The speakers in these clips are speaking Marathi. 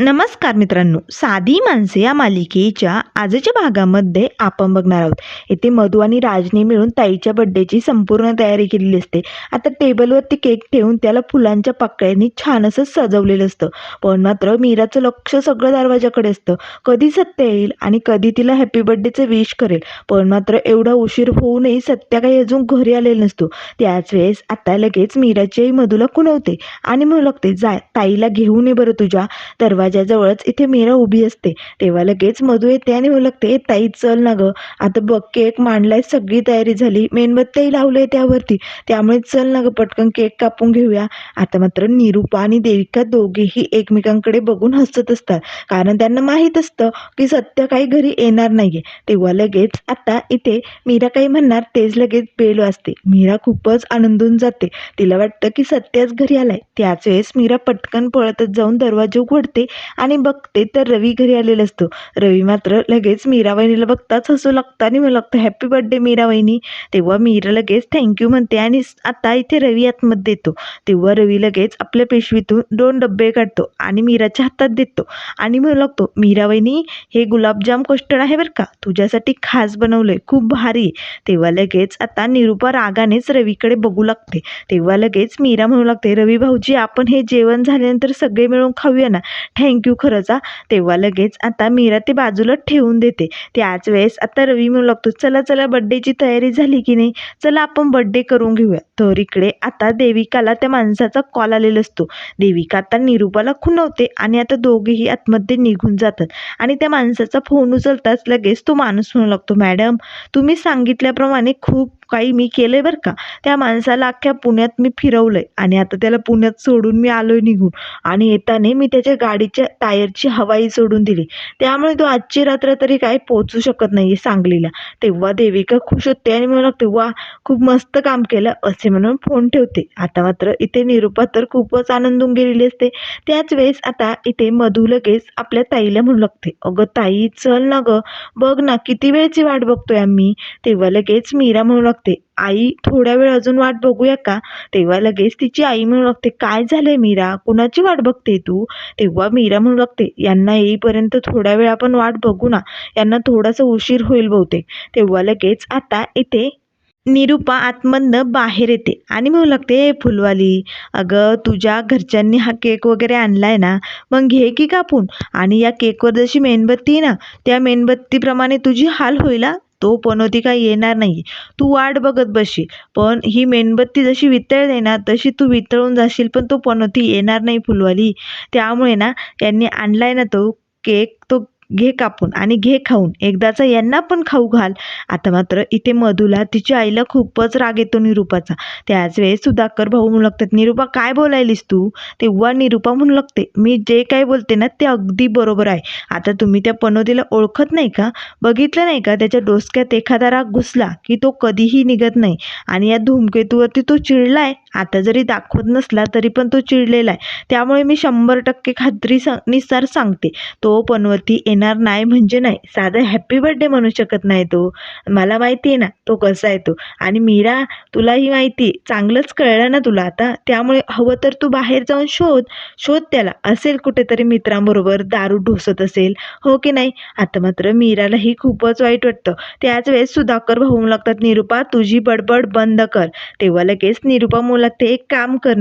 नमस्कार मित्रांनो. साधी माणसे या मालिकेच्या आजच्या भागामध्ये आपण बघणार आहोत. येथे मधू आणि राजने मिळून ताईच्या बड्डेची संपूर्ण तयारी केलेली असते. आता टेबलवरती केक ठेवून त्याला फुलांच्या पाकळ्यांनी छान असं सजवलेलं असतं. पण मात्र मीराचं लक्ष सगळं दरवाजाकडे असतं. कधी सत्य येईल आणि कधी तिला हॅपी बड्डेचं विश करेल. पण मात्र एवढा उशीर होऊनही सत्या काही अजून घरी आलेला नसतो. त्याच वेळेस आता लगेच मीराची आई मधूला कुणवते आणि म्हणू लागते जा ताईला घेऊन ये बरं तुझ्या दरवाजा दरवाजाजवळच इथे मीरा उभी असते. तेव्हा लगेच मधू येते आणि ओळखते लागते ताई चल ना गं. आता बघ केक मांडलाय सगळी तयारी झाली. मेणबत्त्याही लावलंय त्यावरती. त्यामुळे चल ना गं पटकन केक कापून घेऊया. आता मात्र निरूपा आणि देविका दोघेही एकमेकांकडे बघून हसत असतात. कारण त्यांना माहीत असतं की सत्य काही घरी येणार नाहीये. तेव्हा लगेच आता इथे मीरा काही म्हणणार तेच लगेच बेल वाजते. मीरा खूपच आनंदून जाते. तिला वाटतं की सत्याच घरी आलाय. त्याच वेळेस मीरा पटकन पळतच जाऊन दरवाजा उघडते आणि बघते तर रवी घरी आलेला असतो. रवी मात्र लगेच मीरा वहिनीला बघताच हसू लागतं आणि मला लागतं हॅपी बर्थडे मीरा वहिनी तेव्हा मीरा लगेच थँक्यू म्हणते आणि आता इथे रवी आतमध्ये देतो तेव्हा रवी लगेच आपल्या पेशवीतून दोन डब्बे काढतो आणि मीराच्या हातात देतो आणि म्हणू लागतो मीरा वहिनी हे गुलाबजाम कस्टर्ड आहे बरं का? तुझ्यासाठी खास बनवलंय खूप भारी आहे." तेव्हा लगेच आता निरूपा रागानेच रवीकडे बघू लागते. तेव्हा लगेच मीरा म्हणू लागते रवी भाऊजी आपण हे जेवण झाल्यानंतर सगळे मिळून खाऊया ना. थँक्यू खरंच हा तेव्हा लगेच आता मीरा ते बाजूला ठेवून देते. त्याच वेळेस आता रवी म्हणू लागतो चला चला बड्डेची तयारी झाली की नाही? चला आपण बड्डे करून घेऊया. तर इकडे आता देविकाला त्या माणसाचा कॉल आलेला असतो. देविका आता निरूपाला खुणवते आणि आता दोघेही आतमध्ये निघून जातात. आणि त्या माणसाचा फोन उचलताच लगेच तो माणूस म्हणू लागतो मॅडम तुम्ही सांगितल्याप्रमाणे खूप काही मी केलंय बरं का. त्या माणसाला अख्ख्या पुण्यात मी फिरवलं आहे आणि आता त्याला पुण्यात सोडून मी आलो आहे निघून. आणि येताना मी त्याच्या गाडीच्या टायरची हवाई सोडून दिली. त्यामुळे तो आजची रात्र तरी काय पोचू शकत नाहीये सांगलीला. तेव्हा देविका खुश होते आणि मला लागते वा खूप मस्त काम केलं असे म्हणून फोन ठेवते. आता मात्र इथे निरूपा तर खूपच आनंदून गेलेली असते. त्याच वेळेस आता इथे मधू लगेच आपल्या ताईला म्हणू लागते. अगं ताई चल ना गं. बघ ना किती वेळची वाट बघतोय आम्ही. तेव्हा लगेच मीरा म्हणू लागते आई थोड्या वेळ अजून वाट बघूया का? तेव्हा लगेच तिची आई म्हणू लागते काय झालंय मीरा? कुणाची वाट बघते तू? तेव्हा मीरा म्हणू लागते यांना येईपर्यंत थोड्या वेळ आपण वाट बघू ना. यांना थोडासा उशीर होईल बहुतेक. तेव्हा लगेच आता इथे निरूपा आतमधनं बाहेर येते आणि म्हणू लागते फुलवाली अगं तुझ्या घरच्यांनी हा केक वगैरे आणलाय ना? मग घे की कापून. आणि या केकवर जशी मेणबत्ती आहे ना त्या मेणबत्तीप्रमाणे तुझी हाल होईल तो पनोती काय येणार नाही तू वाट बघत बसशील. पण ही मेणबत्ती जशी वितळते ना तशी तू वितळून जाशील पण तो पनोती येणार नाही फुलवाली. त्यामुळे ना यांनी आणलाय ना तो केक तो घे कापून आणि घे खाऊन. एकदाचा यांना पण खाऊ घाल. आता मात्र इथे मधूला तिच्या आईला खूपच राग येतो निरूपाचा. त्याच वेळेस सुधाकर भाऊ म्हणू लागतात निरूपा काय बोलायलीस तू? तेव्हा निरूपा म्हणू लागते मी जे काय बोलते ना ते अगदी बरोबर आहे. आता तुम्ही त्या पनोतीला ओळखत नाही का? बघितलं नाही का? त्याच्या डोसक्यात एखादा राग घुसला की तो कधीही निघत नाही. आणि या धूमकेतूवरती तो चिडलाय आता जरी दाखवत नसला तरी पण तो चिडलेला आहे. त्यामुळे मी शंभर टक्के खात्री सा निसार सांगते. तो पनवती येणार नाही म्हणजे नाही. साधं हॅपी बर्थडे म्हणू शकत नाही तो. मला माहिती आहे ना तो कसा आहे तो. आणि मीरा तुलाही माहिती आहे. चांगलंच कळलं ना तुला आता. त्यामुळे हवं तर तू बाहेर जाऊन शोध. शोध त्याला. असेल कुठेतरी मित्रांबरोबर दारू ढोसत असेल. हो की नाही? आता मात्र मीरालाही खूपच वाईट वाटतं. त्याच वेळेस सुधाकर भाऊ लागतात निरूपा तुझी बडबड बंद कर. तेव्हा लगेच निरूपा म्हणू लागते एक काम कर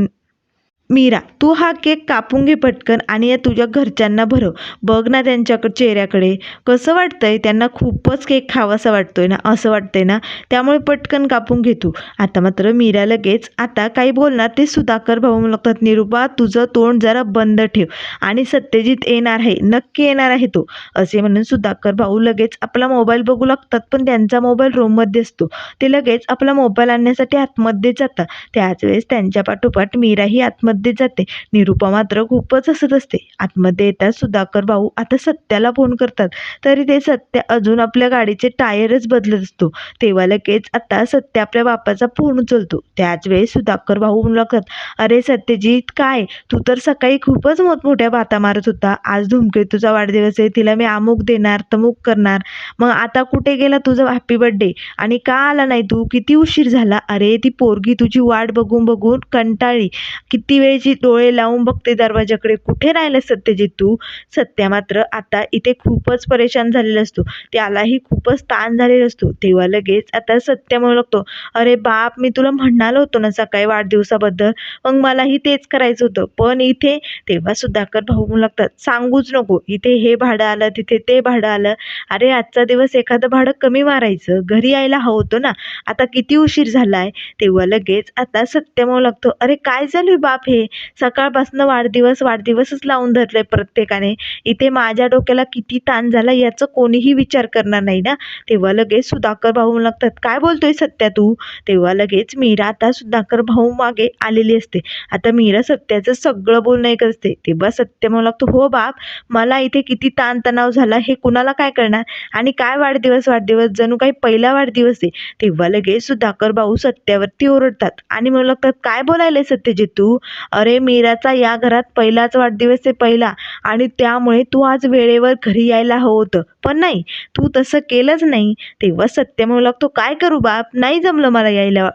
मीरा तू हा केक कापून घे पटकन आणि या तुझ्या घरच्यांना भरव. बघ ना त्यांच्याकडे चेहऱ्याकडे. कसं वाटतंय? त्यांना खूपच केक खावासा वाटतोय ना? असं वाटतंय ना? त्यामुळे पटकन कापून घे तू. आता मात्र मीरा लगेच आता काही बोलणार ते सुधाकर भाऊ लागतात निरूपा तुझं तोंड जरा बंद ठेव आणि सत्यजित येणार आहे. नक्की येणार आहे तो. असे म्हणून सुधाकर भाऊ लगेच आपला मोबाईल बघू लागतात पण त्यांचा मोबाईल रूममध्ये असतो. ते लगेच आपला मोबाईल आणण्यासाठी आतमध्ये जातात. त्याच वेळेस त्यांच्या पाठोपाठ मीराही आतमध्ये जाते. निरूपा मात्र खूपच हसत असते. आतमध्ये येतात सुधाकर भाऊ आता सत्याला फोन करतात. तरी ते सत्य अजून आपल्या गाडीचे टायरच बदलत असतो. तेव्हा लगेच आता सत्य आपल्या बापाचा फोन उचलतो. त्याच वेळेस सुधाकर भाऊ म्हणू लागतात अरे सत्यजीत काय? तू तर सकाळी खूपच मोठमोठ्या बाता मारत होता. आज धूमकेतूचा वाढदिवस आहे. तिला मी अमुक देणार तमुक करणार. मग आता कुठे गेला तुझा हॅपी बर्थडे आणि का आला नाही तू? किती उशीर झाला? अरे ती पोरगी तुझी वाट बघून बघून कंटाळी किती वेळ वेळची डोळे लावून बघते दरवाजाकडे. कुठे राहिलं सत्यजित तू? सत्या मात्र आता इथे खूपच परेशान झालेला असतो. त्यालाही खूपच ताण झालेला असतो. तेव्हा लगेच आता सत्य म्हणू लागतो अरे बाप मी तुला म्हणालो होतो ना सकाळी वाढदिवसाबद्दल. मग मलाही तेच करायचं होतं. पण इथे तेव्हा सुधाकर भाऊ म्हणू लागतात सांगूच नको. इथे हे भाडं आलं तिथे ते भाडं आलं. अरे आजचा दिवस एखादं भाडं कमी मारायचं. घरी यायला हवं होतं ना. आता किती उशीर झालाय. तेव्हा लगेच आता सत्य म्हणू लागतो अरे काय झालं बाप हे? सकाळपासून वाढदिवस वाढदिवसच लावून धरले प्रत्येकाने. इथे माझ्या डोक्याला किती ताण झाला याचं कोणीही विचार करणार नाही ना? तेव्हा लगेच सुधाकर भाऊ लागतात काय बोलतोय सत्या तू? तेव्हा लगेच मीरा आता सुधाकर भाऊ मागे आलेली असते. आता मीरा सत्याचं सगळं बोलणं ऐकत असते. तेव्हा सत्य म्हणू लागतो हो बाप मला इथे किती ताणतणाव झाला हे कुणाला काय करणार आणि काय वाढदिवस वाढदिवस? जणू काही पहिला वाढदिवस आहे. तेव्हा लगेच सुधाकर भाऊ सत्यावरती ओरडतात आणि म्हणू लागतात काय बोलायलंय सत्यजित तू? अरे मीराचा या घरात पहिलाच वाढदिवस आहे पहिला. आणि त्यामुळे तू आज वेळेवर घरी यायला हवं होतं. पण नाही तू तसं केलंच नाही. तेव्हा सत्य म्हणू लागतो काय करू बाप? नाही जमलं मला यायला.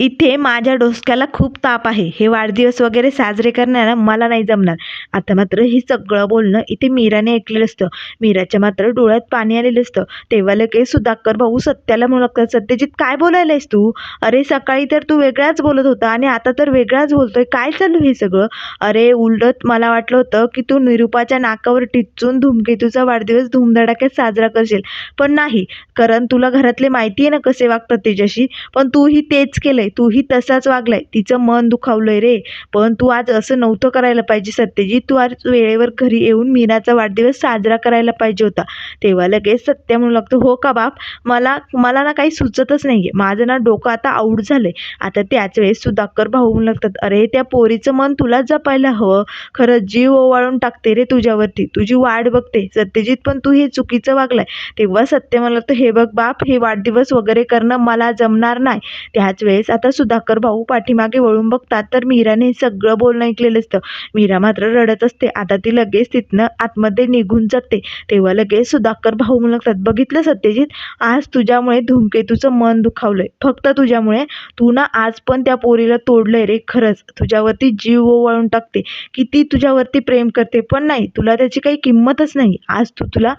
इथे माझ्या डोसक्याला खूप ताप आहे. हे वाढदिवस वगैरे साजरे करण्याला मला नाही जमणार. आता मात्र हे सगळं बोलणं इथे मीराने ऐकलेलं असतं. मीराच्या मात्र डोळ्यात पाणी आलेलं असतं. तेव्हा लगेच सुधाकर भाऊ सत्याला म्हणू लागतात सत्यजित काय बोलायलायस तू? अरे सकाळी तर तू वेगळाच बोलत होता आणि आता तर वेगळाच बोलतोय. काय चालू हे सगळं? अरे उलट मला वाटलं होतं की तू निरुपाच्या नाकावर टिचून धूमकेतूचा वाढदिवस धूमधडाक्यात साजरा करशील. पण नाही. कारण तुला घरातले माहिती आहे ना कसे वागतात त्याच्याशी पण तूही तेच केलं वागलंय तूही तसाच वागलाय. तिचं मन दुखावलंय रे. पण तू आज असं नव्हतं करायला पाहिजे सत्यजित तू आज वेळेवर घरी येऊन मीनाचा वाढदिवस साजरा करायला पाहिजे होता. तेव्हा लगेच सत्य म्हणू लागतो हो का बाप? मला मला ना काही सुचतच नाहीये. माझं ना डोकं आता आऊट झालंय. आता त्याच वेळेस सुधाकर भाऊ म्हणू लागतात अरे त्या पोरीचं मन तुलाच जपायला हवं. खरंच जीव ओवाळून टाकते रे तुझ्यावरती. तुझी वाट बघते. सत्यजित पण तू हे चुकीचं वागलाय. तेव्हा सत्य म्हणू लागतं हे बघ बाप हे वाढदिवस वगैरे करणं मला जमणार नाही. त्याच वेळेस आता सुधाकर भाऊ पाठीमागे वळून बघतात तर मीराने हे सगळं बोलणं ऐकलेलं असतं. मीरा मात्र रडत असते. आता ती लगेच तिथनं आतमध्ये निघून जाते. तेव्हा लगेच सुधाकर भाऊ म्हणू लागतात बघितलं सत्यजित? आज तुझ्यामुळे धूमकेतूचं मन दुखावलंय. फक्त तुझ्यामुळे. तू ना आज पण त्या पोरीला तोडलंय रे खरंच. तुझ्यावरती जीव ओवाळून टाकते. किती तुझ्यावरती प्रेम करते पण नाही. तुला त्याची काही किंमतच नाही. आज तू तुला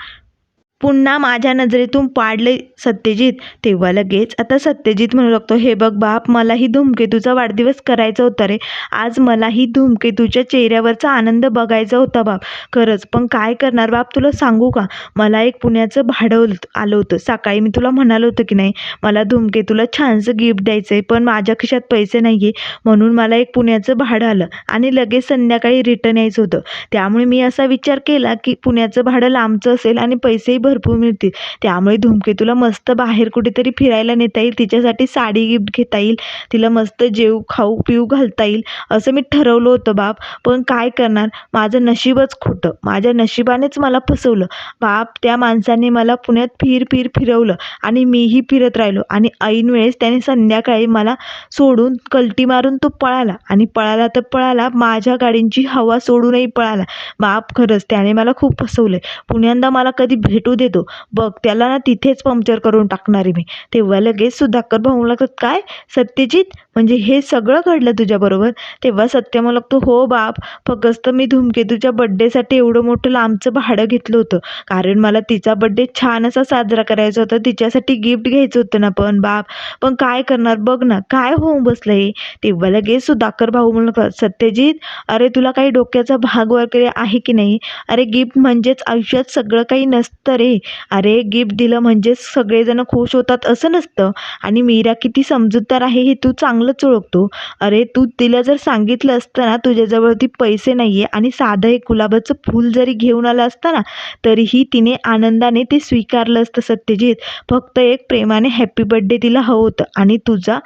पुन्हा माझ्या नजरेतून पाडले सत्यजित. तेव्हा लगेच आता सत्यजित म्हणू लागतो हे बघ बाप मलाही धूमकेतूचा वाढदिवस करायचा होता रे. आज मलाही धूमकेतूच्या चेहऱ्यावरचा आनंद बघायचा होता बाप. खरंच पण काय करणार बाप तुला सांगू का? मला एक पुण्याचं भाडं आलं होतं. सकाळी मी तुला म्हणालं होतं की नाही मला धूमकेतूला छानसं गिफ्ट द्यायचं आहे पण माझ्या खिशात पैसे नाही आहे म्हणून मला एक पुण्याचं भाडं आलं आणि लगेच संध्याकाळी रिटर्न यायचं होतं. त्यामुळे मी असा विचार केला की पुण्याचं भाडं लांबचं असेल आणि पैसेही भरपूर मिळतील. त्यामुळे धूमकेतूला मस्त बाहेर कुठेतरी फिरायला नेता येईल तिच्यासाठी साडी गिफ्ट घेता येईल तिला मस्त जेव खाऊ पिऊ घालता येईल असं मी ठरवलं होतं बाप. पण काय करणार? माझं नशीबच खोटं. माझ्या नशिबानेच मला फसवलं. बाप त्या माणसाने मला पुण्यात फिर फिर फिरवलं आणि मीही फिरत राहिलो. आणि ऐन वेळेस त्याने संध्याकाळी मला सोडून कलटी मारून तो पळाला. आणि पळाला तर पळाला माझ्या गाडींची हवा सोडूनही पळाला. बाप खरंच त्याने मला खूप फसवलं पुण्यांदा मला कधी भेटू देतो. बघ त्याला ना तिथेच पंक्चर करून टाकणार आहे मी. तेव्हा लगेच सुधाकर भाऊ लागत काय? सत्यजित? म्हणजे हे सगळं घडलं तुझ्याबरोबर तेव्हा सत्य मला लागतो हो बाप फक्त मी धूमकेतूच्या बड्डेसाठी एवढं मोठं लांबचं भाडं घेतलं होतं. कारण मला तिचा बड्डे छान असा साजरा करायचा होता. तिच्यासाठी गिफ्ट घ्यायचं होतं ना पण बाप. पण काय करणार? बघ ना काय होऊन बसलं हे? तेव्हा लगेच सुधाकर भाऊ म्हणून सत्यजित अरे तुला काही डोक्याचा भाग वगैरे आहे की नाही? अरे गिफ्ट म्हणजेच आयुष्यात सगळं काही नसतं रे. अरे गिफ्ट दिलं म्हणजेच सगळेजण खुश होतात असं नसतं. आणि मीरा किती समजूतदार आहे हे तू चांगलंच ओळखतो. अरे तू तिला जर सांगितलं असतं ना तुझ्याजवळ ती पैसे नाही आहे आणि साधं एक गुलाबाचं फूल जरी घेऊन आलं असतं ना तरीही तिने आनंदाने ते स्वीकारलं असतं सत्यजित. फक्त एक प्रेमाने हॅपी बड्डे तिला हवं होतं आणि तुझा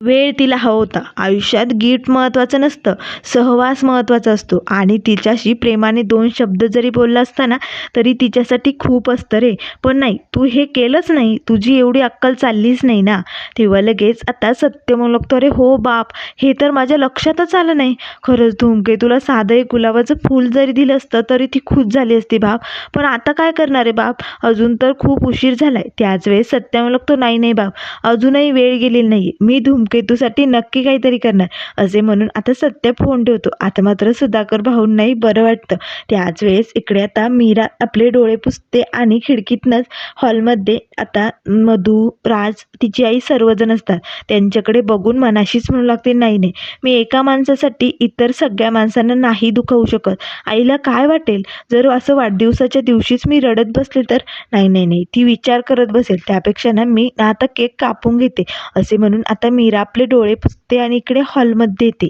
वेळ तिला हवा होता. आयुष्यात गिफ्ट महत्त्वाचं नसतं सहवास महत्त्वाचा असतो. आणि तिच्याशी प्रेमाने दोन शब्द जरी बोलला असता ना तरी तिच्यासाठी खूप असतं रे. पण नाही तू हे केलंच नाही. तुझी एवढी अक्कल चाललीच नाही ना. तेव्हा लगेच आता सत्य म्हणू लागतो अरे हो बाप हे तर माझ्या लक्षातच आलं नाही. खरंच धुमके तुला साधं एक गुलाबाचं फूल जरी दिलं असतं तरी ती खुश झाली असती बाप. पण आता काय करणार आहे बाप? अजून तर खूप उशीर झाला आहे त्याच वेळेस सत्य म्हणू लागतो नाही नाही बाप. अजूनही वेळ गेलेली नाही मी धुम धूमकेतूसाठी नक्की काहीतरी करणार. असे म्हणून आता सत्य फोन ठेवतो. आता मात्र सुधाकर भाऊंनाही बरं वाटतं. त्याच वेळेस इकडे आता मीरा आपले डोळे पुसते आणि खिडकीतनंच हॉलमध्ये आता मधू राज तिची आई सर्वजण असतात. त्यांच्याकडे बघून मनाशीच म्हणू लागते नाही नाही. मी एका माणसासाठी इतर सगळ्या माणसांना नाही दुखवू शकत. आईला काय वाटेल? जर असं वाढदिवसाच्या दिवशीच मी रडत बसले तर? नाही नाही नाही. ती विचार करत बसेल. त्यापेक्षा ना मी आता केक कापून घेते. असे म्हणून आता मीरा आपले डोळे पुसते आणि इकडे हॉलमध्ये येते.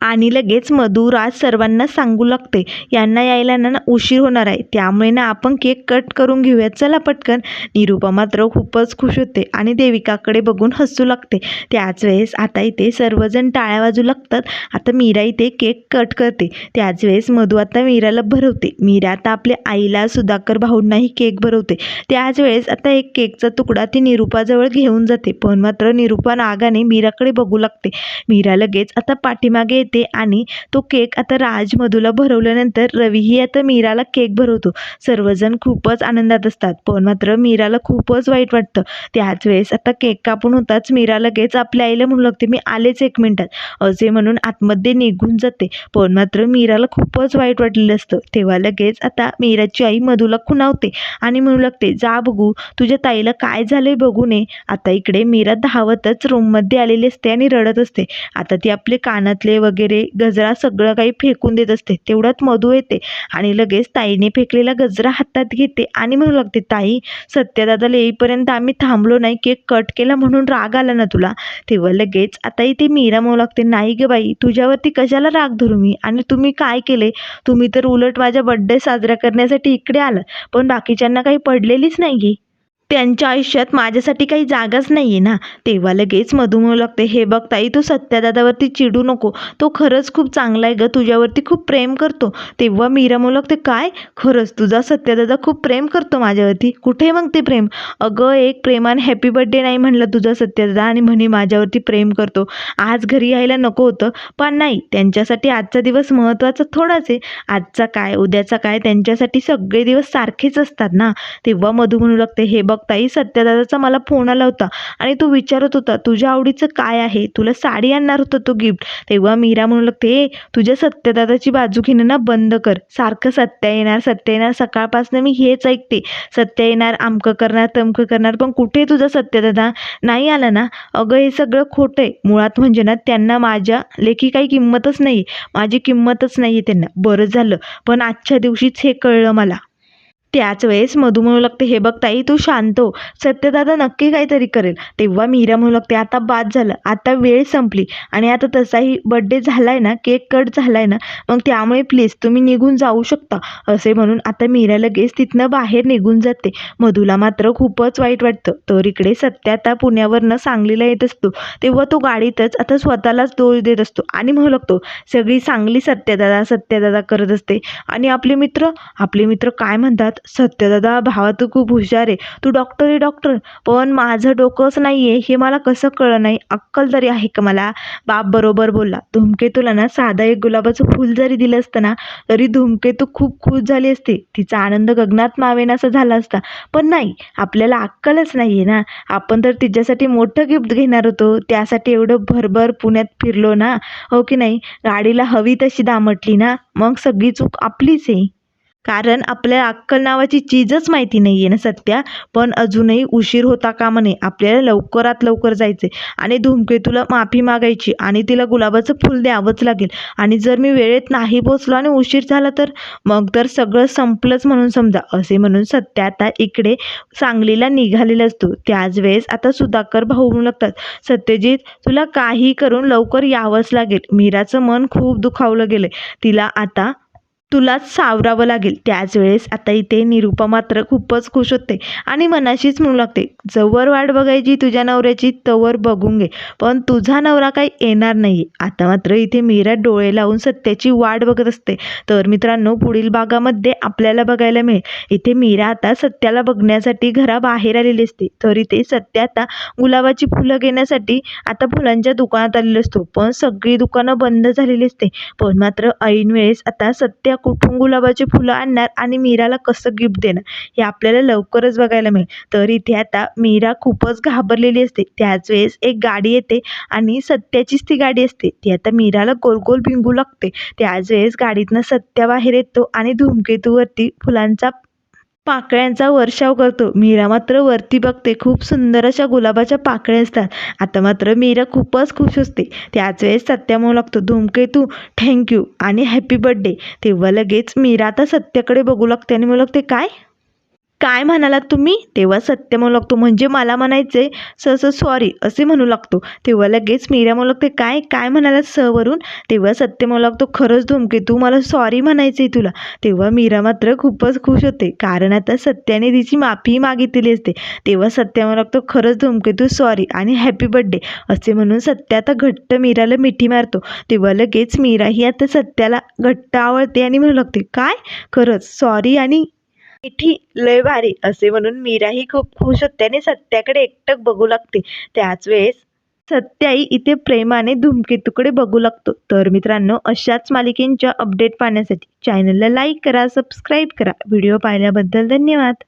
आणि लगेच मधू राज सर्वांना सांगू लागते. यांना यायला ना ना उशीर होणार आहे. त्यामुळे ना आपण केक कट करून घेऊया चला पटकन. निरूपा मात्र खूपच खुश होते आणि देविकाकडे बघून हसू लागते. त्याच वेळेस आता इथे सर्वजण टाळ्या वाजू लागतात. आता मीरा इथे केक कट करते. त्याच वेळेस मधू आता मीराला भरवते. मीरा आता आपल्या आईला सुधाकर भाऊंनाही केक भरवते. त्याच वेळेस आता एक केकचा तुकडा ती निरूपाजवळ घेऊन जाते. पण मात्र निरूपा नागाने मीराकडे बघू लागते. मीरा लगेच आता पाठीमागे येते आणि तो केक आता राज मधूला भरवल्यानंतर रवीही आता मीराला केक भरवतो. सर्वजण खूपच आनंदात असतात पण मात्र मीराला खूपच वाईट वाटतं. त्याच वेळेस आता केक कापून होताच मीरा लगेच आपल्या आईला म्हणू लागते मी आलेच एक मिनिटात. असे म्हणून आतमध्ये निघून जाते. पण मात्र मीराला खूपच वाईट वाटलेलं असतं. तेव्हा लगेच आता मीराची आई मधूला खुणावते आणि म्हणू लागते जा बघू तुझ्या ताईला काय झालंय बघू नये आता इकडे मीरा धावतच रूममध्ये आलेली असते आणि रडत असते. आता ती आपले कानातले वगैरे वगैरे गजरा सगळं काही फेकून देत असते. तेवढ्यात मधू येते आणि लगेच ताईने फेकलेला गजरा हातात घेते आणि म्हणू लागते ताई सत्यदादाला येईपर्यंत आम्ही थांबलो नाही केक कट केला म्हणून राग आला ना तुला? तेव्हा लगेच आता इथे मीरा म्हणू लागते नाही ग बाई तुझ्यावरती कशाला राग धरू मी? आणि तुम्ही काय केले? तुम्ही तर उलट माझ्या बड्डे साजरा करण्यासाठी इकडे आलात पण बाकीच्यांना काही पडलेलीच नाही आहे त्यांच्या आयुष्यात माझ्यासाठी काही जागाच नाही आहे ना. तेव्हा लगेच मधू म्हणू लागते हे बघ ताई तू सत्यादादावरती चिडू नको. तो खरंच खूप चांगला आहे ग. तुझ्यावरती खूप प्रेम करतो. तेव्हा मीरा म्हणू लागते काय? खरंच तुझा सत्यदादा खूप प्रेम करतो माझ्यावरती. कुठे मग ते प्रेम? अगं एक प्रेमाने हॅपी बड्डे नाही म्हणलं तुझा सत्यदादा आणि म्हणे माझ्यावरती प्रेम करतो. आज घरी यायला नको होतं. पण नाही त्यांच्यासाठी आजचा दिवस महत्त्वाचा थोडाच आहे. आजचा काय उद्याचा काय त्यांच्यासाठी सगळे दिवस सारखेच असतात ना. तेव्हा मधू म्हणू लागते हे बघ ताई सत्यदादाचा मला फोन आला होता आणि तो विचारत होता तुझ्या आवडीचं काय आहे? तुला साडी आणणार होता तो गिफ्ट तेव्हा मीरा म्हणू लागते तुझ्या सत्यदादाची बाजू घेणं ना बंद कर. सारखं सत्या येणार सत्य येणार सकाळपासून मी हेच ऐकते. सत्य येणार आमकं करणार तमकं करणार पण कुठे तुझा सत्यदादा? नाही आला ना? अगं हे सगळं खोटं आहे. मुळात म्हणजे ना त्यांना माझ्या लेखी काही किंमतच नाही माझी किंमतच नाही आहे त्यांना. बरं झालं. पण आजच्या दिवशीच हे कळलं मला. त्याच वेळेस मधू म्हणू लागते हे बघ ताई तू शांत हो. सत्यदादा नक्की काहीतरी करेल. तेव्हा मीरा म्हणू लागते आता बाद झालं. आता वेळ संपली. आणि आता तसाही बड्डे झालाय ना केक कट झालाय ना मग त्यामुळे प्लीज तुम्ही निघून जाऊ शकता. असे म्हणून आता मीरा लगेच तिथनं बाहेर निघून जाते. मधूला मात्र खूपच वाईट वाटतं. तर इकडे सत्य आता पुण्यावरनं सांगलीला येत असतो. तेव्हा तो गाडीतच आता स्वतःलाच दोष देत असतो. आणि म्हणू लागतो सगळी सांगली सत्यदादा सत्यदादा करत असते. आणि आपले मित्र आपले मित्र काय म्हणतात? सत्यदादा भावा तू खूप हुशार आहे. तू डॉक्टर आहे डॉक्टर पण माझं डोकंच नाही आहे हे मला कसं कळलं नाही? अक्कल तरी आहे का मला? बाप बरोबर बोलला. धूमकेतूला ना साधं एक गुलाबाचं फूल जरी दिलं असतं ना तरी धूमकेतू खूप खुश झाली असते. तिचा आनंद गगनात मावेनासा झाला असता. पण नाही आपल्याला अक्कलच नाही आहे ना. आपण तर तिच्यासाठी मोठं गिफ्ट घेणार होतो. त्यासाठी एवढं भरभर पुण्यात फिरलो ना. हो की नाही? गाडीला हवी तशी दामटली ना. मग सगळी चूक आपलीच आहे. कारण आपल्या अक्कल नावाची चीजच माहिती नाही आहे ना सत्या. पण अजूनही उशीर होता कामा नये आपल्याला लवकरात लवकर जायचे आणि धूमकेतूला माफी मागायची आणि तिला गुलाबाचं फुल द्यावंच लागेल. आणि जर मी वेळेत नाही पोचलो आणि उशीर झाला तर? मग तर सगळं संपलंच म्हणून समजा असे म्हणून सत्या आता इकडे सांगलीला निघालेला असतो. त्याच वेळेस आता सुधाकर भाऊ म्हणू लागतात. सत्यजित तुला काही करून लवकर यावंच लागेल. मीराचं मन खूप दुखावलं गेलं तिला आता तुलाच सावरावं लागेल. त्याच वेळेस आता इथे निरूपा मात्र खूपच खुश होते आणि मनाशीच म्हणू लागते जवळ वाट बघायची तुझ्या नवऱ्याची तवर बघून घे. पण तुझा नवरा काही येणार नाही आता मात्र इथे मीरा डोळे लावून सत्याची वाट बघत असते. तर मित्रांनो पुढील भागामध्ये आपल्याला बघायला मिळेल. इथे मीरा आता सत्याला बघण्यासाठी घराबाहेर आलेली असते. तर इथे सत्य आता गुलाबाची फुलं घेण्यासाठी आता फुलांच्या दुकानात आलेलो असतो. पण सगळी दुकानं बंद झालेली असते. पण मात्र ऐन वेळेस आता सत्य कुठून गुलाबाची फुलं आणणार आणि मीराला कसं गिफ्ट देणार? हे आपल्याला लवकरच बघायला मिळेल. तर इथे आता मीरा खूपच घाबरलेली असते. त्याच वेळेस एक गाडी येते आणि सत्याचीच ती गाडी असते. ती आता मीराला गोल गोल भिंगू लागते. त्याच वेळेस गाडीतनं सत्या बाहेर येतो आणि धूमकेतूवरती फुलांचा पाकळ्यांचा वर्षाव करतो. मीरा मात्र वरती बघते. खूप सुंदर अशा गुलाबाच्या पाकळ्या असतात. आता मात्र मीरा खूपच खुश असते. त्याच वेळेस सत्या म्हणू लागतो धूमकेतू थँक्यू आणि हॅपी बड्डे तेव्हा लगेच मीरा आता सत्याकडे बघू लागते आणि म्हणू लागते काय? काय म्हणालात तुम्ही? तेव्हा सत्य म्हणू लागतो. म्हणजे मला म्हणायचे सहसं सॉरी असे म्हणू लागतो. तेव्हा लगेच मीरा म्हणू लागते काय काय म्हणालात स वरून तेव्हा सत्य म्हणू लागतो खरंच धुमके तू मला सॉरी म्हणायचं आहे तुला. तेव्हा मीरा मात्र खूपच खुश होते. कारण आता सत्याने तिची माफी मागितलेली असते. तेव्हा सत्य म्हणू लागतो खरंच धुमके तू सॉरी आणि हॅपी बड्डे असे म्हणून सत्य आता घट्ट मीराला मिठी मारतो. तेव्हा लगेच मीरा ही आता सत्याला घट्ट आवडते आणि म्हणू लागते काय? खरंच सॉरी आणि मिठी लय भारी असे म्हणून मीराही खूप खुश होते आणि सत्याकडे एकटक बघू लागते. त्याच वेळेस सत्याही इथे प्रेमाने धूमकेतूकडे बघू लागतो. तर मित्रांनो अशाच मालिकेंच्या अपडेट पाहण्यासाठी चॅनलला लाईक करा सबस्क्राईब करा. व्हिडिओ पाहिल्याबद्दल धन्यवाद.